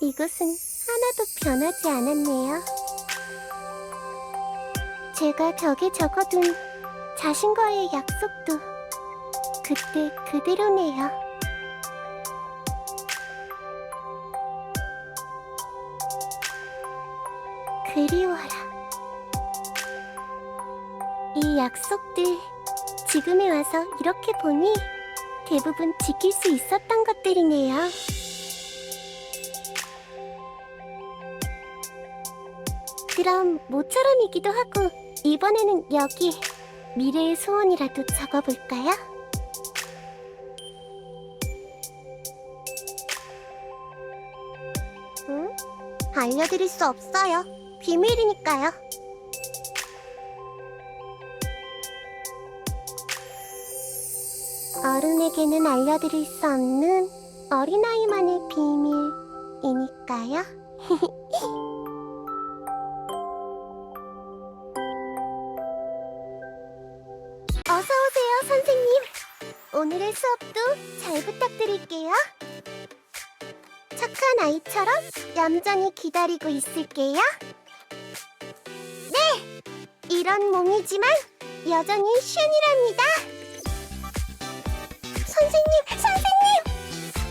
이곳은 하나도 변하지 않았네요. 제가 벽에 적어둔 자신과의 약속도 그때 그대로네요. 그리워라. 이 약속들 지금에 와서 이렇게 보니 대부분 지킬 수 있었던 것들이네요. 그럼 모처럼이기도 하고 이번에는 여기 미래의 소원이라도 적어볼까요? 응? 알려드릴 수 없어요. 비밀이니까요. 어른에게는 알려드릴 수 없는 어린아이만의 비밀이니까요. 선생님. 오늘의 수업도 잘 부탁드릴게요. 착한 아이처럼 얌전히 기다리고 있을게요. 네! 이런 몸이지만 여전히 슌이랍니다. 선생님, 선생님!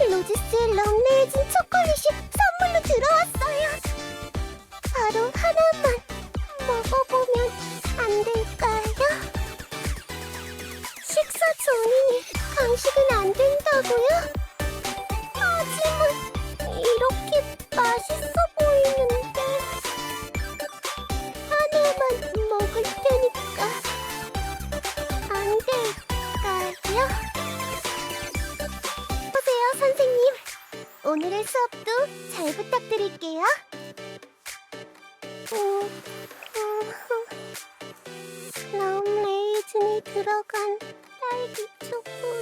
로지스의 럼네해진 초콜릿이 선물로 들어왔어요. 바로 하나만 먹어보면 안 될까요? 식사 전이니 강식은 안 된다고요? 하지만 이렇게 맛있어 보이는데 하나만 먹을 테니까 안 될까요? 보세요 선생님 오늘의 수업도 잘 부탁드릴게요 음, 음, 음. 라움 레이즌에 들어간 いきっと。